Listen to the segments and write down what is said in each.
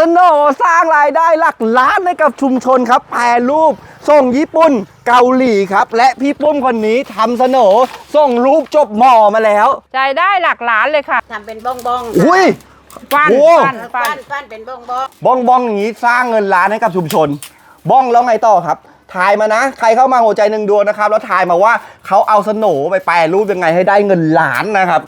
สโนสร้างรายได้หลักล้านให้กับชุมชนครับแปรรูป ส่งญี่ปุ่นเกาหลีครับ และพี่ปุ้มคนนี้ทำสโนส่งรูปจบหมอมาแล้วรายได้หลักล้านเลยค่ะทำเป็นบ้องบ้องอุ้ย ฟันโอ้ ฟันฟัปั้นนปั้นเป็นบ้องบ้องบ้องบ้องอย่างนี้สร้างเงินล้านให้กับชุมชน บ้องแล้วไงต่อครับทายมานะ ใครเข้ามาหัวใจหนึ่งดวงนะครับ แล้วทายมาว่าเขาเอาสโหนไปแปรรูปยังไงให้ได้เงินล้านนะครับ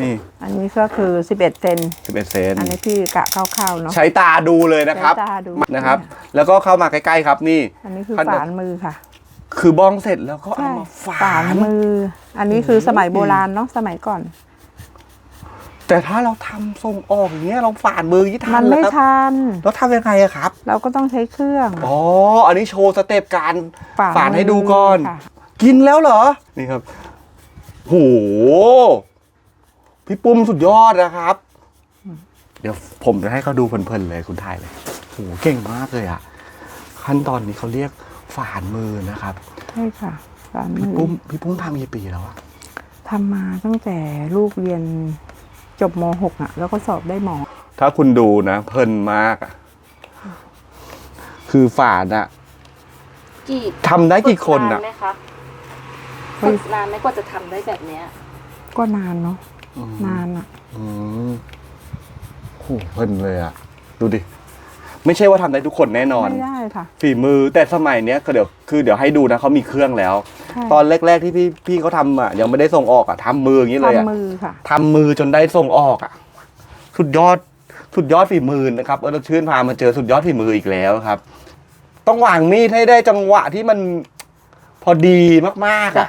นี่อันนี้ก็คือ 11เซน11เซนอันนี้พี่กะคร่าวๆเนาะใช้ตาดูเลยนะครับใช้ตาดูนะครับ แล้วก็เข้ามาใกล้ๆครับนี่ อันนี้คือขั้นตอนฝานมือค่ะ คือบ้องเสร็จแล้วก็เอาใช่มาฝาฝานนมือ อันนี้คือสมัยโบราณเนาะสมัยก่อน แต่ถ้าเราทำส่งออกอย่างเงี้ยเราฝานมือยี่ทัมันนเหรไม่อครับทันแล้วทำยังไงอะครับ เราก็ต้องใช้เครื่องอ๋ออันนี้โชว์สเต็ปการฝานฝานให้ดูก่อนค่ะกินแล้วเหรอนี่ครับโห พี่ปุ้มสุดยอดนะครับ เดี๋ยวผมจะให้เขาดูเพลินๆเลยคุณทายเลยโหเก่งมากเลยอะขั้นตอนนี้เขาเรียกฝานมือนะครับใช่ค่ะฝานมืพี่อปุ้มพี่ปุ้มทำกี่ปีแล้วอะทำมาตั้งแต่ลูกเรียนจบม .6 อะ แล้วก็สอบได้หมอ ถ้าคุณดูนะเพลินมากอะคือฝานอะกี่ทำได้กี่คนฝึอะนานไหมคะฝึกนานไหมกว่าจะทำได้แบบเนี้ยก็นานเนาะ นานอะอืมโหเพลินเลยอะดูดิ ไม่ใช่ว่าทำได้ทุกคนแน่นอน ไม่ได้ค่ะ ฝีมือแต่สมัยเนี้ยก็เดี๋ยวคือเดี๋ยวให้ดูนะเขามีเครื่องแล้ว ใช่ ตอนแรก ๆที่พี่พี่เขาทำอะยังไม่ได้ส่งออกอะทำมืออย่างนี้เลยอะ ทำมือค่ะ ทำมือจนได้ส่งออกอะ สุดยอดสุดยอดฝีมือนะครับเออเราชื่นพามาเจอสุดยอดฝีมืออีกแล้วครับ ต้องวางมีดให้ได้จังหวะที่มันพอดีมากๆอะ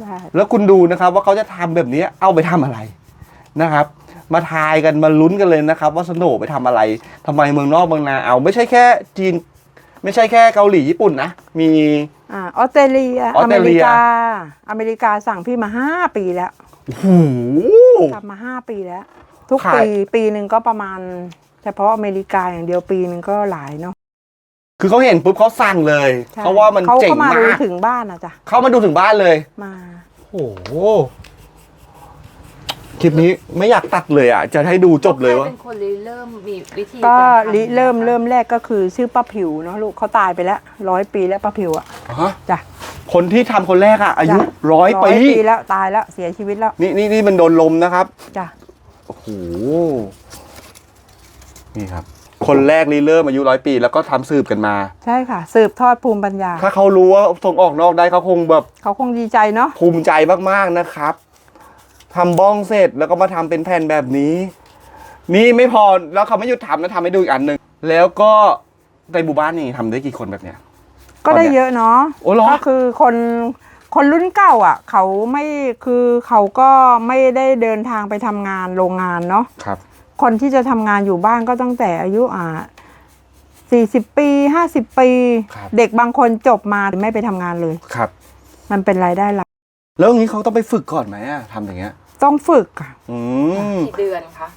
ได้แล้วคุณดูนะครับ ว่าเขาจะทำแบบนี้เอาไปทำอะไร นะครับ มาทายกันมาลุ้นกันเลยนะครับ ว่าสโหนไปทำอะไรทำไมเมืองนอกเมืองนาเอาไม่ใช่แค่จีน ไม่ใช่แค่เกาหลีญี่ปุ่นนะ มีอ่าออสเตรเลียออสอเตรเมเลีริยกา อเมริกาสั่งพี่มาห้าปีแล้วโอ้โหทำมาห้าปีแล้ว ทุกขายปีปีหนึ่งก็ประมาณ เฉพาะอเมริกาอย่างเดียวปีหนึ่งก็หลายเนาะคือเขาเห็นปุ๊บเขาสั่งเลยใช่เพราะว่ามันเขาเจ๋งก็มาดูมากถึงบ้านนะจ๊ะเขามาดูถึงบ้านเลยมาโอ้โห คลิปนี้ไม่อยากตัดเลยอะ จะให้ดูจบเลยว่าใครเป็นคนริเริ่มมีวิธีก็ารทำริเริ่มเริ่มแรกก็คือชื่อป้าผิวเนาะลูกเขาตายไปแล้วร้อยปีแล้วป้าผิวอะฮะ จ้ะคนที่ทำคนแรกอะ อายุจ้ะร้อยปีแล้วตายแล้วเสียชีวิตแล้วนี่นี่นี่มันโดนลมนะครับ จ้ะโอ้โห นี่ครับ คนแรกรีเริ่มอายุร้อยปี แล้วก็ทำสืบกันมา ใช่ค่ะ สืบทอดภูมิปัญญาถ้าเขารู้ว่าส่งออกนอกได้เขาคงแบบเขาคงดีใจเนาะภูมิใจมากๆนะครับ ทำบ้องเสร็จแล้วก็มาทำเป็นแผ่นแบบนี้ นี่ไม่พอแล้วเขาไม่หยุดทำนะทำให้ดูอีกอันหนึ่งแล้วก็ในหมู่บ้านนี่ทำได้กี่คนแบบเนี้ย ก็ได้เยอะเนาะโอ้เหรอ ก็คือคนคนรุ่นเก่าอะ เขาไม่คือเขาก็ไม่ได้เดินทางไปทำงานโรงงานเนาะครับ คนที่จะทำงานอยู่บ้านก็ตั้งแต่อายุอ่าสี่สิบปีห้าสิบปี ครับ เด็กบางคนจบมาไม่ไปทำงานเลย ครับ มันเป็นรายได้หลัก แล้วอย่างนี้เขาต้องไปฝึกก่อนไหมอะทำอย่างเงี้ย ต้องฝึกอะอืมกี่เดือนคะ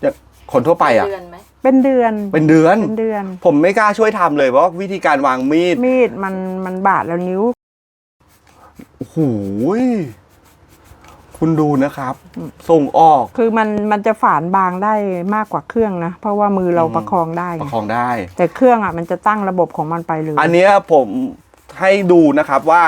อย่างคนทั่วไปอะ เดือนไหมเป็นเดือนเป็นเดือน เป็นเดือน ผมไม่กล้าช่วยทำเลยเพราะวิธีการวางมีดมีดมันมันบาดแล้วนิ้ว โอ้โหยคุณดูนะครับ ส่งออก คือมันมันจะฝานบางได้มากกว่าเครื่องนะ เพราะว่ามือเราอืม ประคองได้ประคองได้ แต่เครื่องอะมันจะตั้งระบบของมันไปเลยอันเนี้ยผมให้ดูนะครับว่า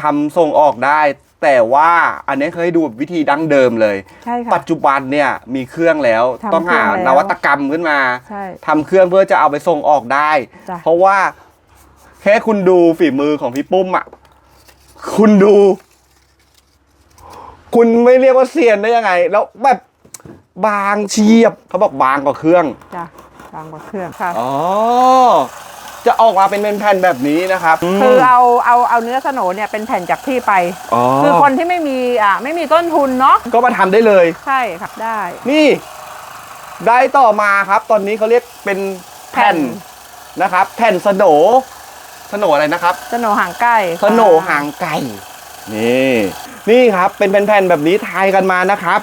ทำส่งออกได้ แต่ว่าอันเนี้ยเคยให้ดูวิธีดั้งเดิมเลย ใช่ค่ะ ปัจจุบันเนี่ยมีเครื่องแล้วทำต้องหาเครื่องแล้ว นวัตกรรมขึ้นมาใช่ ทำเครื่องเพื่อจะเอาไปส่งออกได้ จ้ะ เพราะว่าแค่คุณดูฝีมือของพี่ปุ้มอะคุณดู คุณไม่เรียกว่าเซียนได้ยังไง แล้วแบบบางเฉียบเขาบอกบางกว่าเครื่อง จ้ะบางกว่าเครื่องค่ะ อ๋อ จะออกมาเป็นแผ่นๆแบบนี้นะครับคือเอาเอาเอาเนื้อสโหนเนี่ยเป็นแผ่นจากที่ไปอ๋อคือคนที่ไม่มีอ่าไม่มีต้นทุนเนาะก็มาทำได้เลยใช่ค่ะได้ นี่ ได้ต่อมาครับ ตอนนี้เขาเรียกเป็นแผ่นนะครับ แผ่นสโหนสโหนอะไรนะครับสโหนหางไก่สโหนหางไก่นี่นี่ครับ เป็นแผ่นๆแบบนี้ทายกันมานะครับ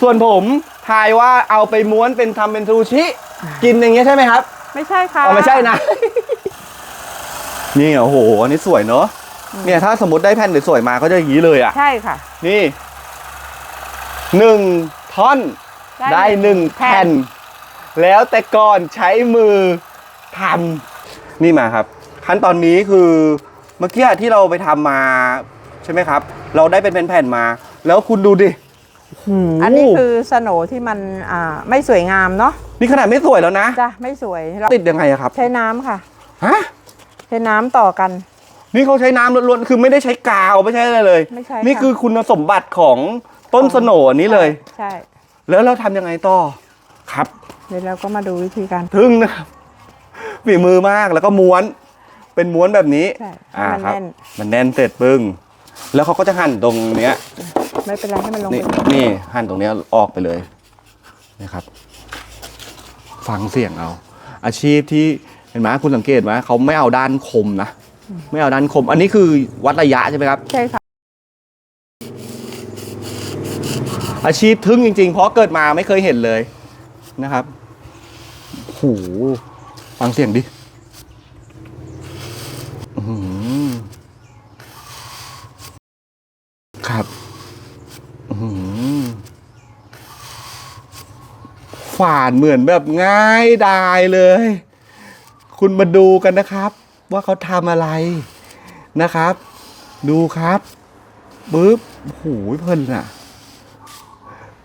ส่วนผมทายว่าเอาไปม้วนเป็นทำเป็นซูชิ กินอย่างเงี้ยใช่ไหมครับ ไม่ใช่ค่ะอ๋อไม่ใช่นะ นี่โอ้โหอันนี้สวยเนอะเนี่ยถ้าสมมติได้แผ่นสวยๆมาก็จะอย่างนี้เลยอะ ใช่ค่ะ นี่หนึ่งท่อนได้หนึ่งแผ่น แล้วแต่ก่อนใช้มือทำนี่มาครับ ขั้นตอนนี้คือเมื่อกี้ที่เราไปทำมาใช่ไหมครับ เราได้เป็นแผ่นๆมา แล้วคุณดูดิโโห อันนี้คือสโหนที่มันอ่าไม่สวยงามเนาะนี่ขนาดไม่สวยแล้วนะจ้ะไม่สวยเราติดยังไงอะครับ ใช้น้ำค่ะ ฮะใช้น้ำต่อกัน นี่เขาใช้น้ำล้วนๆคือไม่ได้ใช้กาวไม่ใช่อะไรเลย ไม่ใช่นี่ค่ะคือคุณสมบัติของต้นสโหนอันนี้เลย ใช่แล้วเราทำยังไงต่อครับ เดี๋ยวเราก็มาดูวิธีการทึ่งนะครับฝีมือมากแล้วก็ม้วน เป็นม้วนแบบนี้ใช่อ่าให้มันครับ แน่นมันแน่นเสร็จปึ้ง แล้วเขาก็จะหั่นตรงเนี้ย ไม่เป็นไรให้มันลงนี่ไปนี่หั่นตรงเนี้ยออกไปเลยนะครับ ฟังเสียงเอา อาชีพที่เห็นไหมคุณสังเกตไหมเขาไม่เอาด้านคมนะไม่เอาด้านคม อันนี้คือวัดระยะใช่ไหมครับ ใช่ค่ะ อาชีพทึ่งจริง ๆ เพราะเกิดมาไม่เคยเห็นเลยนะครับโหฟังเสียงดิอื้อหือครับอื้อหือ ฝานเหมือนแบบง่ายดายเลย คุณมาดูกันนะครับ ว่าเขาทำอะไรนะครับ ดูครับปึ๊บโอ้โหเพลินอะ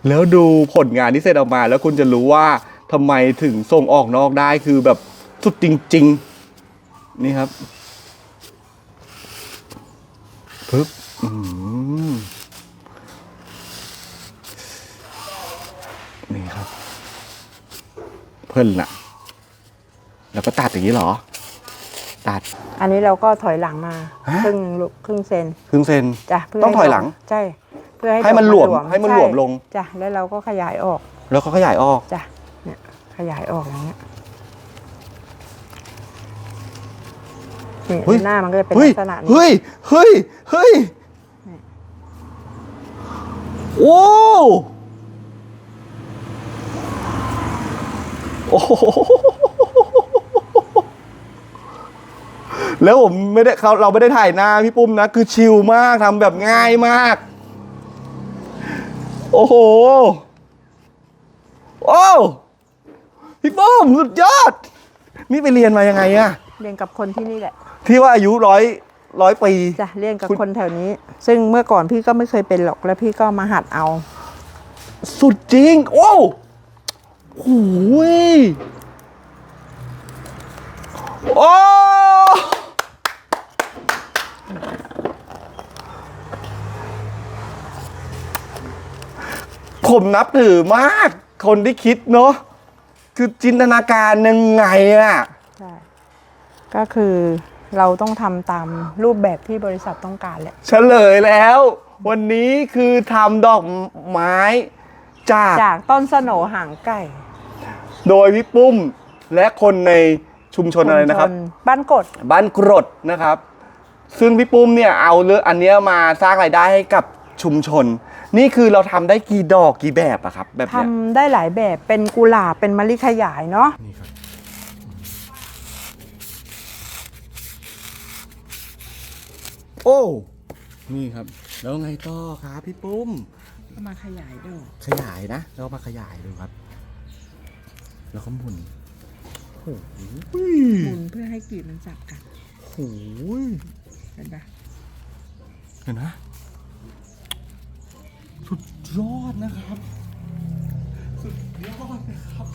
แล้วดูผลงานที่เสร็จออกมา แล้วคุณจะรู้ว่าทำไมถึงส่งออกนอกได้คือแบบสุดจริง ๆ นี่ครับปึ๊บอืมนี่ครับ เพิ่นน่ะ แล้วก็ตัดอย่างนี้เหรอ ตัด อันนี้เราก็ถอยหลังมา ฮะ ครึ่งลูกครึ่งเซนครึ่งเซน จ้ะเพื่อต้องให้ถอยหลังดกใช่ เพื่อให้ให้มันดอกหลวมให้มันหลวมช่ลง จ้ะแล้วเราก็ขยายออกแล้วก็ขยายออก จ้ะเนี่ยขยายออกอย่างเงี้ยนี่เฮ้ย หน้ามันก็จะเป็นเฮ้ยลักษณะนี้ เฮ้ยเฮ้ยเฮ้ยโอ้ โอ้โหแล้วผมไม่ได้เขาเราไม่ได้ถ่ายหน้าพี่ปุ้มนะ คือชิลมากทำแบบง่ายมาก โอ้โห โอ้พี่ปุ้มสุดยอด นี่ไปเรียนมายังไงอะเรียนกับคนที่นี่แหละ ที่ว่าอายุร้อยร้อยปี จ้ะเรียนกับคุณคนแถวนี้ ซึ่งเมื่อก่อนพี่ก็ไม่เคยเป็นหรอกแล้วพี่ก็มาหัดเอา สุดจริง โอ้โหยโอ้ผมนับถือมาก คนที่คิดเนาะคือจินตนาการยังไงอะใช่ก็คือเราต้องทำตามรูปแบบที่บริษัทต้องการแหละเฉลยแล้ว วันนี้คือทำดอกไม้จากจากต้นสโหนหางไก่ โดยพี่ปุ้มและคนในชุมชนอะไรนะครับชุมชบ้านกดบ้านกรดนะครับ ซึ่งพี่ปุ้มเนี่ยเอาเรื่องอันเนี้ยมาสร้างรายได้ให้กับชุมชน นี่คือเราทำได้กี่ดอกกี่แบบอะครับแบบทำเนี้ยได้หลายแบบเป็นกุหลาบเป็นมะลิขยายเนาะนี่ครับโอ้นี่ครับ แล้วไงต่อครับพี่ปุ้มก็มาขยายดอกขยายนะแล้วมาขยายดูครับ แล้วก็หมุนโอ้โหหมุนเพื่อให้กลีบมันสับกันโอ้โหเห็นปะเห็นนะสุดยอดนะครับ สุดยอดนะครับ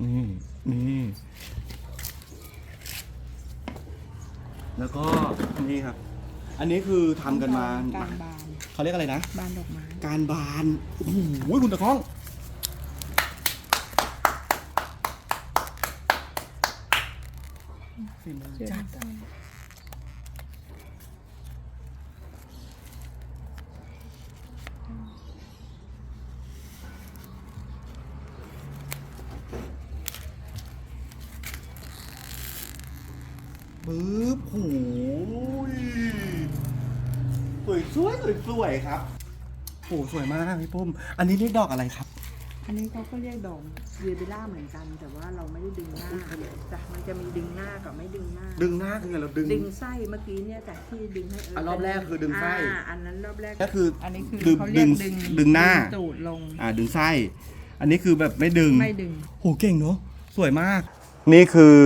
นี่นี่แล้วก็นี่ครับ อันนี้คือทำกันมาการบาน เขาเรียกอะไรนะ บานดอกไม้การบานโอ้โหคุณตะข้อง ฝีมือจัดอะปึ๊บโอ้ย สวยสวยสวยสวยครับโอ้สวยมากพี่ปุ้ม อันนี้เรียกดอกอะไรครับ อันนี้เขาก็เรียกดอกเยบิล่าเหมือนกัน แต่ว่าเราไม่ได้ดึงหน้าจ้ะมันจะมีดึงหน้ากับไม่ดึงหน้า ดึงหน้าคือไงเราดึง ดึงไส้เมื่อกี้เนี่ยจากที่ดึงให้เอะรอบแรกคือดึงไส้อ่าอันนั้นรอบแรกก็คืออันนี้คือคือเขาเรียกดึงดึงดึงหน้าตูดลงอ่าดึงไส้ อันนี้คือแบบไม่ดึงไม่ดึงโหเก่งเนาะสวยมาก นี่คือ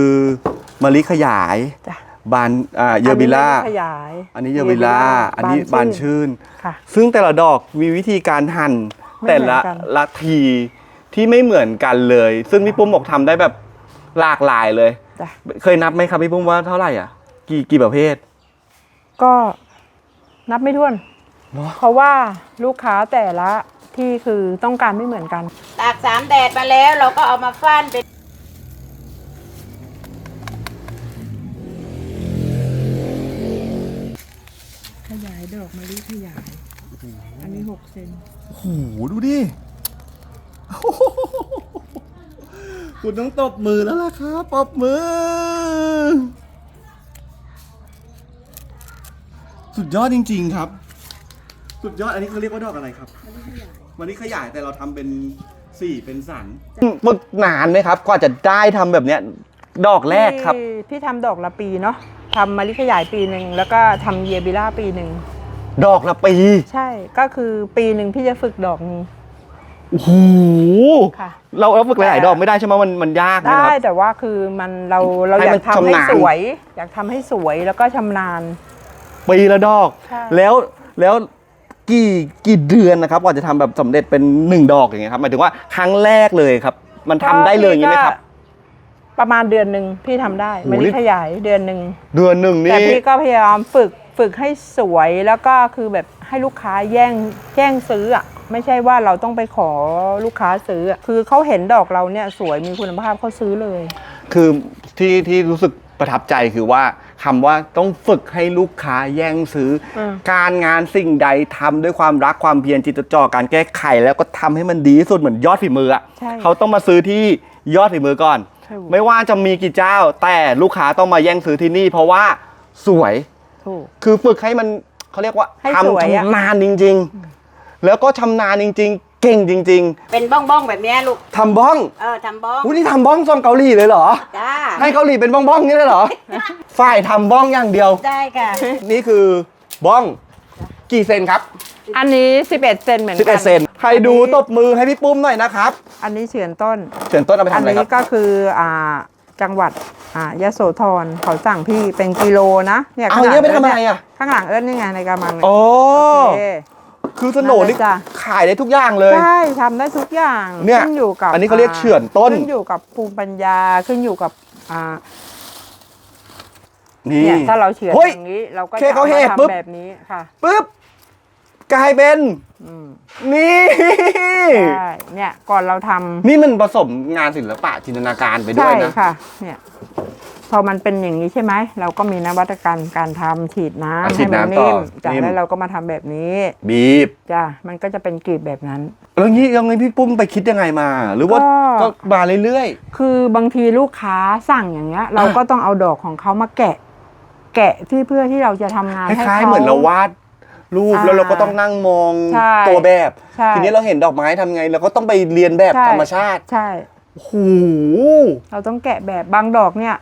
มะลิขยายจ้ะ บานอ่าเยอบิล่า อันนี้ขยายอันนี้เยอบิล่า อันนี้บานชื่น ค่ะ ซึ่งแต่ละดอกมีวิธีการหั่นไม่แต่ละเหมือนกัน ละทีที่ไม่เหมือนกันเลย ซึ่งพี่ปุ้มบอกทำได้แบบหลากหลายเลย จ้ะเคยนับไหมครับพี่ปุ้มว่าเท่าไหร่อะ กี่กี่ประเภท ก็นับไม่ถ้วน เนอะ เพราะว่าลูกค้าแต่ละที่คือต้องการไม่เหมือนกัน ตากสามแดดมาแล้วเราก็เอามาฟ้านเป็น ขยาย ดอกมะลิขยาย อันนี้หกเซนโอ้โหดูดิคุณต้องตบมือแล้วล่ะครับปรบมือ สุดยอดจริง ๆครับ สุดยอดอันนี้เขาเรียกว่าดอกอะไรครับมันนี่ขยายแต่เราทำเป็นสี่เป็นสันฝึกนานไหมครับกว่าจะได้ทำแบบเนี้ยดอกแรกครับ พี่พี่ทำดอกละปีเนาะทำมะลิขยายปีหนึ่งแล้วก็ทำเยบิล่าปีหนึ่ง ดอกละปี ใช่ก็คือปีหนึ่งพี่จะฝึกดอกหนึงโอ้โหค่ะ เราเราฝึกหลายๆดอกไม่ได้ใช่ไหมมันมันยากนะได้ครับ แต่ว่าคือมันเราเราให้อยามันกทำให้ชำนาญ สวย อยากทำให้สวยแล้วก็ชำนาญ ปีละดอก ใช่ แล้วแล้วกี่กี่เดือนนะครับกว่าจะทำแบบสำเร็จเป็นหนึ่งดอกอย่างเงี้ยครับหมายถึงว่าครั้งแรกเลยครับ มันทำได้เลยอย่างงี้ไหมครับก็ประมาณเดือนหนึ่งพี่ทำได้โอ้โหมะลินี่ขยายเดือนหนึ่งเดือนหนึ่งแต่นี่พี่ก็พยายามฝึก ฝึกให้สวยแล้วก็คือแบบให้ลูกค้าแย่งแย่งซื้ออะไม่ใช่ว่าเราต้องไปขอลูกค้าซื้ออะคือเขาเห็นดอกเราเนี่ยสวยมีคุณภาพเขาซื้อเลย คือที่ที่รู้สึกประทับใจคือว่าคำว่าต้องฝึกให้ลูกค้าแย่งซื้ออมการงานสิ่งใดทำด้วยความรักความเพียรจิตจดจ่อการแก้ไข แล้วก็ทำให้มันดีที่สุดเหมือนยอดฝีมืออะใช่เขาต้องมาซื้อที่ยอดฝีมือก่อนใช่ไม่ว่าจะมีกี่เจ้า แต่ลูกค้าต้องมาแย่งซื้อที่นี่ เพราะว่าสวย ถูก คือฝึกให้มันเขาเรียกว่าให้ทำสวยอะ ชำนาญจริง ๆ แล้วก็ชำนาญจริง ๆ เก่งจริง เป็นบ้องบ้องๆแบบเนี้ยลูก ๆทำบ้องเออทำบ้องอุ้ยนี่ทำบ้องซองเกาหลีเลยเหรอ จ้าให้เกาหลีเป็นบ้องบ้องๆนี่เลยเหรอ ฝ่ายทำบ้องอย่างเดียว ได้ค่ะ นี่คือบ้อง กี่เซนครับ อันนี้ 11 เซนเหมือนกัน11 เซน ใครดูตบมือให้พี่ปุ้มหน่อยนะครับ อันนี้เฉือนต้น เสียนต้นเอาไปอัทำอะไรนี้ครับ ก็คืออ่า จังหวัดอ่ายโสธรเขาสั่งพี่เป็นกิโลนะเนี่ยเอาข้างหลัเนี่ยไปทำอิ้อะไรนอะ ข้างหลังเอิ้นนี่ไงในกระมังเนี่ยโอ้โอเค คือสโหนนี่นั่นเลยจ้ะ ขายได้ทุกอย่างเลย ใช่ทำได้ทุกอย่างเนี่ยขึ้นอยู่กับอันนี้เขาเรียกเฉือนต้น ขึ้นอยู่กับภูมิปัญญาขึ้นอยู่กับอ่านี่เนี่ยถ้าเราเฉือนเฮ้ย อย่างนี้ เราก็แค่จะเขาเอาเหมาตุปุ๊บ ทำแบบนี้ค่ะปุ๊บ กลายเป็นอืมนี่ ใช่เนี่ยก่อนเราทำนี่มันผสมงานศิลปะจินตนาการไปด้วใช่ยนะ ค่ะ เนี่ย พอมันเป็นอย่างนี้ใช่ไหมเราก็มีนวัตกรรมการทำฉีดอะน้ำฉีให้ดมันน้ำต่อนิ่มจากนิ่ม นั้นเราก็มาทำแบบนี้บีบ จ้ะมันก็จะเป็นกลีบแบบนั้น แล้วงี้ยังไงพี่ปุ้มไปคิดยังไงมา หรือว่าก็ ก็มาเรื่อย คือบางทีลูกค้าสั่งอย่างเงี้ย เราก็ต้องเอาดอกของเขามาแกะ แกะที่เพื่อที่เราจะทำงานๆ คให้ล้ายๆ เขาเหมือนเราวาด รูปอ่าแล้วเราก็ต้องนั่งมองใช่ตัวแบบ ใช่ ทีนี้เราเห็นดอกไม้ทำไงเราก็ต้องไปเรียนแบบใช่ธรรมชาติใช่ โอ้โหเราต้องแกะแบบบางดอกเนี่ย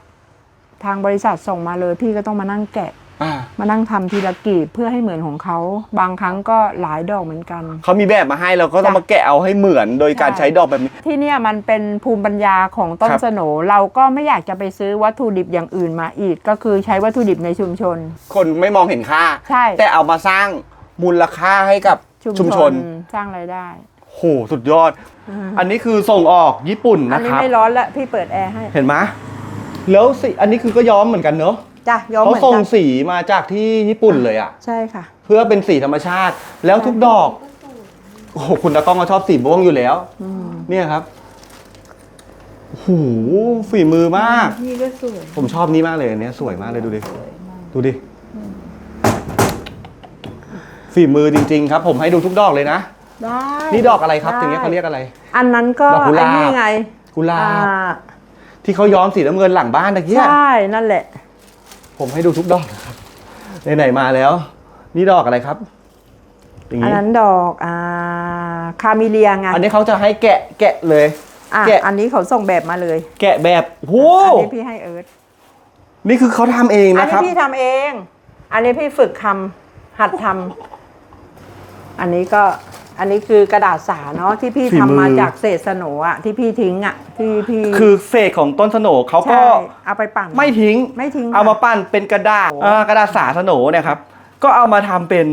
ทางบริษัทส่งมาเลยพี่ก็ต้องมานั่งแกะอ่า มานั่งทำทีละกลีบเพื่อให้เหมือนของเขาบางครั้งก็หลายดอกเหมือนกัน เขามีแบบมาให้เราก็ต้องจ้ะมาแกะเอาให้เหมือนโดยการใช่ใช้ดอกแบบนี้ ที่เนี่ยมันเป็นภูมิปัญญาของต้นครับสโหนเราก็ไม่อยากจะไปซื้อวัตถุดิบอย่างอื่นมาอีก ก็คือใช้วัตถุดิบในชุมชน คนไม่มองเห็นค่า ใช่ แต่เอามาสร้างมูลค่าให้กับชุมชนสร้างรายได้โหสุดยอด อันนี้คือส่งออกญี่ปุ่นอันนะนี้ครับไม่ร้อนแล้วพี่เปิดแอร์ให้ เห็นไหมแล้วสีอันนี้คือก็ย้อมเหมือนกันเนอะ จ้ะย้อมเขาเหมือนส่งกันสีมาจากที่ญี่ปุ่นเลยอะใช่ค่ะ เพื่อเป็นสีธรรมชาติ แล้วทุกดอก โอ้โหคุณตากล้องก็ชอบสีม่วงอยู่แล้วเนี่ยครับโอ้โหฝีมือมาก นี่ก็สวยผมชอบนี่มากเลยอันเนี้ยสวยมากเลยดูดิดูดิ ฝีมือจริง ๆ ครับ ผมให้ดูทุกดอกเลยนะ ได้นี่ดอกอะไรครับด้อย่างเงี้ยเขาเรียกอะไร อันนั้นก็ดอกกุหลาบไอ้นี่ไงกุหลาอ่าบที่เขาย้อมสีน้ำเงินหลังบ้านตะเกียใช่นั่นแหละ ผมให้ดูทุกดอกนะครับไหนๆมาแล้ว นี่ดอกอะไรครับอย่างอันนี้นั้นดอกอ่าคาเมิเลียไงอันนี้เขาจะให้แกะแกะเลย อะแกะ อันนี้เขาส่งแบบมาเลย แกะแบบโหอันนี้พี่ให้เอิร์ธนี่คือเขาทำเองอันนะคนี้รับพี่ทำเอง อันนี้พี่ฝึกทำหัดทำอันนี้ก็ อันนี้คือกระดาษสาเนาะที่พี่ฝีทำมือ มาจากเศษสโหนอะที่พี่ทิ้งอะที่พี่คือเศษของต้นสโหนเขาก็ ใช่เอาไปปั่น ไม่ทิ้ง ไม่ทิ้งเอามาค่ะปั้นเป็นกระดาษอ่ากระดาษสาสโหนเนี่ยครับ ก็เอามาทำเป็น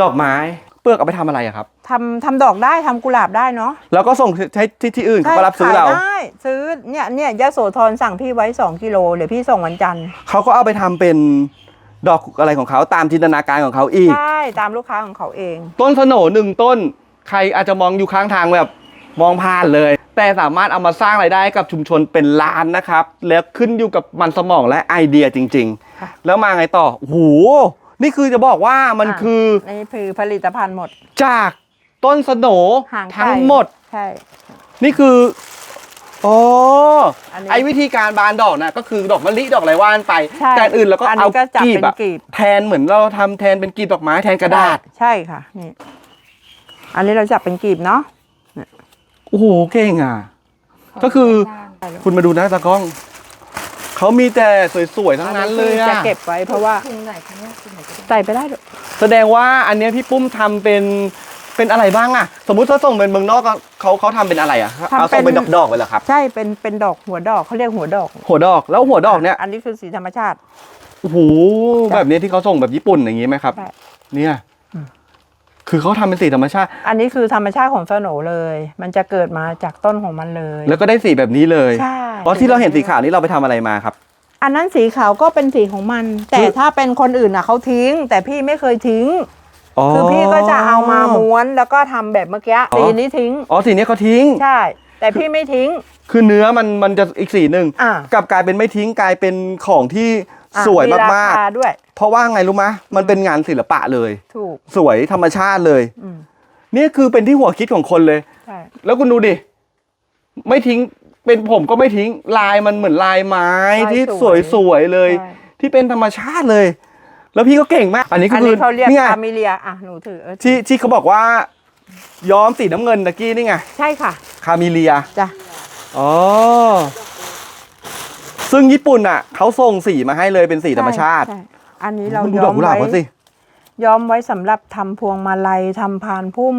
ดอกไม้ เปลือกเอาไปทำอะไรอะครับ ทำทำดอกได้ทำกุหลาบได้เนาะแล้วก็ส่งใช้ที่ที่อื่นเขาก็รับซื้อเรา ขยได้ซื้อเนี่ยเนี่ยยะโสธรสั่งพี่ไว้ 2 กิโลเดี๋ยวพี่ส่งวันจันทร์เขาก็เอาไปทำเป็น ดอกอะไรของเขาตามจินตนาการของเขาอีก ใช่ตามลูกค้าของเขาเอง ต้นสโหนหนึ่งต้น ใครอาจจะมองอยู่ข้างทางแบบมองผ่านเลย แต่สามารถเอามาสร้างรายได้ให้กับชุมชนเป็นล้านนะครับ แล้วขึ้นอยู่กับมันสมองและไอเดียจริงค่ะๆแล้วมาไงต่อโอ้โหนี่คือจะบอกว่ามันอะ คือนี่คือผลิตภัณฑ์หมด จากต้นสโหนหางไก่ ทั้งหมด ใช่ นี่คือ อ๋ออนนี้ไอ้วิธีการบานดอกนะก็คือดอกมะลิดอกอะไรว่านไป ใช่แต่อันอื่นเราก็อันนี้เอาก็จับกีบเป็นอะกีบ แทนเหมือนเราทำแทนเป็นกีบดอกไม้แทนกระดาษใช่ค่ะนี่อันนี้เราจับเป็นกีบเนาะโอ้โหเก่งอะ ก็คือคุณมาดูนะตากล้อง เขามีแต่สวยๆทั้งนั้นเลยจะอะเก็บไว้เพราะว่าถุงไหนคะเนี่ยถุงไหนก็ได้ใส่ไปได้ด้วยแสดงว่าอันเนี้ยพี่ปุ้มทำเป็น เป็นอะไรบ้างอะสมมุติถ้าส่งเป็นเมืองนอกอะเขาเขาทำเป็นอะไรอะเอาส่งเป็นดอกๆไปเหรอครับ ใช่เป็นเป็นดอกหัวดอกเขาเรียกหัวดอก หัวดอกแล้วหัวดอกเนี้ยอันนี้คือสีธรรมชาติโอ้โหแบบนี้ที่เขาส่งแบบญี่ปุ่นอย่างงี้ไหมครับ ใช่ เนี่ยคือเขาทำเป็นสีธรรมชาติ อันนี้คือธรรมชาติของสโหนเลย มันจะเกิดมาจากต้นของมันเลยแล้วก็ได้สีแบบนี้เลยใช่อ๋อที่เราเห็นสีขาวนี่เราไปทำอะไรมาครับ อันนั้นสีขาวก็เป็นสีของมัน แต่ถ้าเป็นคนอื่นอะเขาทิ้ง แต่พี่ไม่เคยทิ้ง คือพี่ก็จะเอามาม้วนแล้วก็ทำแบบเมื่อกี้อ๋อสีนี้ทิ้ง อ๋อสีนี้เขาทิ้ง ใช่ แต่พี่ไม่ทิ้ง คือเนื้อมันมันจะอีกสีหนึ่งอะ กลับกลายเป็นไม่ทิ้งกลายเป็นของที่อะสวยรมากคด้วย ๆ เพราะว่าไงรู้ไหมยมันเป็นงานศิลปะเลย ถูก สวยธรรมชาติเลย อืม นี่คือเป็นที่หัวคิดของคนเลย ใช่ แล้วคุณดูดิ ไม่ทิ้งเป็นผมก็ไม่ทิ้งลายมันเหมือนลายไม้ที่สวยๆเลย ใช่ ที่เป็นธรรมชาติเลย แล้วพี่ก็เก่งมาก อันนี้ก็อันคืนี้อเขาเรียกนี่ไงคาเมิเลียอะหนูถือเออที่ที่เขาบอกว่า ย้อมสีน้ำเงินตะกี้นี่ไงใช่ค่ะคามิเลียจ้ะอ๋อซึ่งญี่ปุ่นอะเขาส่งสีมาให้เลยเป็นสีธรรมชาติใช่อันนี้เราคุณดูย้ดออกมกุหลาบไว้เขาสิ ย้อมไว้สำหรับทำพวงมาลัยทำพานพุ่ม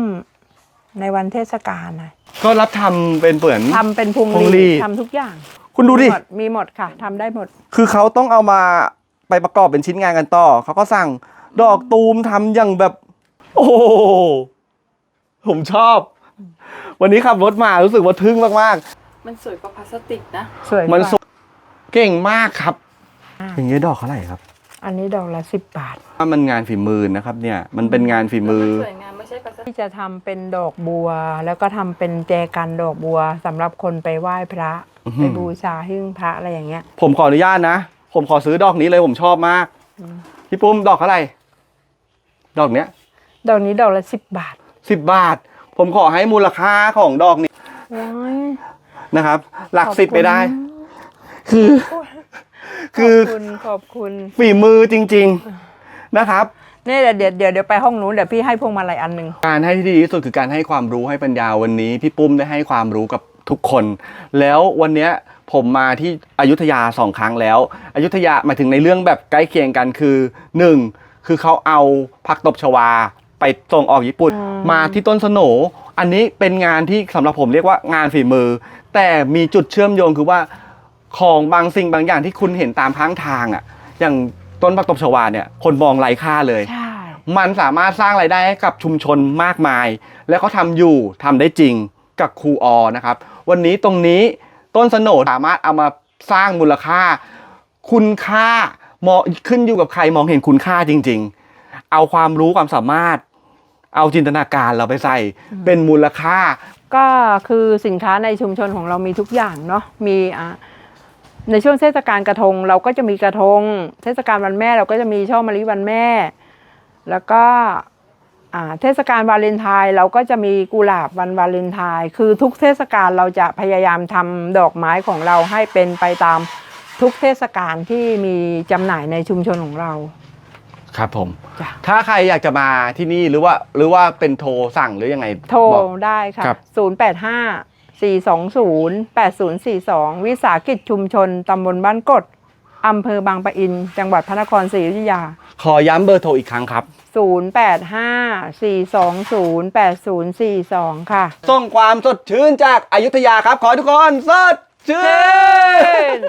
ในวันเทศกาลนะก็รับทำเป็นเปือน ทำเป็นพวงพวงหลีลีดดทำทุกอย่างคุณดูดิ มีหมมีหมดค่ะทำได้หมด คือเขาต้องเอามา ไปประกอบเป็นชิ้นงานกันต่อ เขาก็สั่งดอกตูมทำอย่างแบบ โอ้โหผมชอบ วันนี้ขับรถมารู้สึกว่าทึ่งมากมันสวยกว่าพลาสติกนะสวยๆมันกว่าสวยเก่งมากครับ อ่าอย่างเงี้ยดอกเท่าไหร่ครับอันนี้ดอกละสิบบาท ว่ามันงานฝีมือนะครับ เนี่ยมันเป็นงานฝีมือ สวยงามไม่ใช่พลาสติกที่จะทำเป็นดอกบัว แล้วก็ทำเป็นแจกันดอกบัวสำหรับคนไปไหว้พระ อื้อหือไปบูชาหิ้งพระอะไรอย่างเงี้ย ผมขออนุญาตนะ ผมขอซื้อดอกนี้เลยผมชอบมาก พี่ปุ้มดอกเท่าไหร่ดอกเนี้ย ดอกนี้ดอกละสิบบาทสิบบาท ผมขอให้มูลค่าของดอกนี้ว้ายนะครับ หลักขอบคุณสิบไปได้ คือขคืออบคุณขอบคุณฝีมือจริง ๆนะครับนี่เดี๋ยวเดี๋ยวเดี๋ยวเดี๋ยวไปห้องนู้นเดี๋ยวพี่ให้พวงมาลัยอันหนึ่งการให้ที่ดีที่สุดคือการให้ความรู้ให้ปัญญาวันนี้ พี่ปุ้มได้ให้ความรู้กับทุกคน แล้ววันเนี้ย ผมมาที่อยุธยาสองครั้งแล้ว อยุธยาหมายถึงในเรื่องแบบใกล้เคียงกันคือหนึ่งคือเขาเอาผักตบชวาไปส่งออกญี่ปุ่น มาที่ต้นสโหนอันนี้เป็นงานที่สำหรับผมเรียกว่างานฝีมือ แต่มีจุดเชื่อมโยงคือว่าของบางสิ่งบางอย่างที่คุณเห็นตามข้างทางอะ อย่างต้นผักตบชวาเนี่ยคนมองไร้ค่าเลยใช่มันสามารถสร้างรายได้ให้กับชุมชนมากมาย และเขาทำอยู่ทำได้จริงกับครูออนะครับ วันนี้ตรงนี้ ต้นสโหนสามารถเอามาสร้างมูลค่า คุณค่ามองขึ้นอยู่กับใครมองเห็นคุณค่าจริง ๆ เอาความรู้ความสามารถ เอาจินตนาการเราไปใส่ เป็นมูลค่า ก็คือสินค้าในชุมชนของเรามีทุกอย่างเนาะมีอะในช่วงเทศกาลกระทงเราก็จะมีกระทง เทศกาลวันแม่เราก็จะมีช่อมะลิวันแม่ แล้วก็อ่า เทศกาลวาเลนไทน์เราก็จะมีกุหลาบวันวาเลนไทน์คือทุกเทศกาลเราจะพยายามทำดอกไม้ของเราให้เป็นไปตามทุกเทศกาลที่มีจำหน่ายในชุมชนของเรา ครับผม จ้ะ ถ้าใครอยากจะมาที่นี่หรือว่าหรือว่าเป็นโทรสั่งหรือยังไงโทรบอก ได้ค่ะ ครับ 085 420 8042 วิสาหกิจชุมชนตำบลบ้านกดอำเภอบางปะอิน จังหวัดพระนครศรีอยุธยา ขอย้ำเบอร์โทรอีกครั้งครับ 085 420 8042 ค่ะ ส่งความสดชื่นจากอายุทยาครับ ขอให้ทุกคนสดชื่น